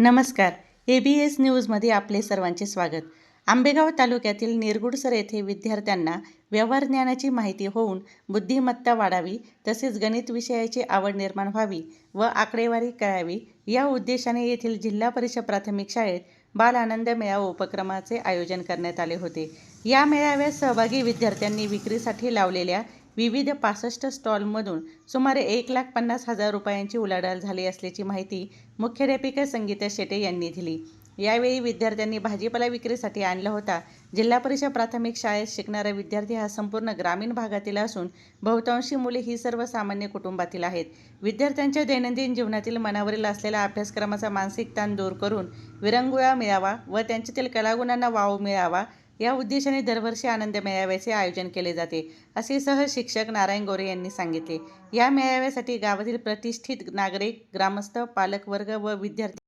नमस्कार. A B S न्यूजमध्ये आपले सर्वांचे स्वागत. आंबेगाव तालुक्यातील निरगुडसर येथे विद्यार्थ्यांना व्यवहार ज्ञानाची माहिती होऊन बुद्धिमत्ता वाढावी तसेच गणित विषयाची आवड निर्माण व्हावी व आकडेवारी कळावी या उद्देशाने येथील जिल्हा परिषद प्राथमिक शाळेत बाल आनंद मेळावा उपक्रमाचे आयोजन करण्यात आले होते. या मेळाव्यात सहभागी विद्यार्थ्यांनी विक्रीसाठी लावलेल्या विविध पासष्ट स्टॉलमधून सुमारे एक लाख पन्नास हजार रुपयांची उलाढाल झाली असल्याची माहिती मुख्याध्यापिका संगीता शेटे यांनी दिली. यावेळी विद्यार्थ्यांनी भाजीपाला विक्रीसाठी आणला होता. जिल्हा परिषद प्राथमिक शाळेत शिकणारा विद्यार्थी हा संपूर्ण ग्रामीण भागातील असून बहुतांशी मुले ही सर्वसामान्य कुटुंबातील आहेत. विद्यार्थ्यांच्या दैनंदिन जीवनातील मनावरील असलेला अभ्यासक्रमाचा मानसिक ताण दूर करून विरंगुळा मिळावा व त्यांच्यातील कलागुणांना वाव मिळावा या उद्देशाने दरवर्षी आनंद मेळाव्याचे आयोजन केले जाते असे सहशिक्षक नारायण गोरे यांनी सांगितले. या मेळाव्यासाठी गावातील प्रतिष्ठित नागरिक ग्रामस्थ पालकवर्ग व विद्यार्थी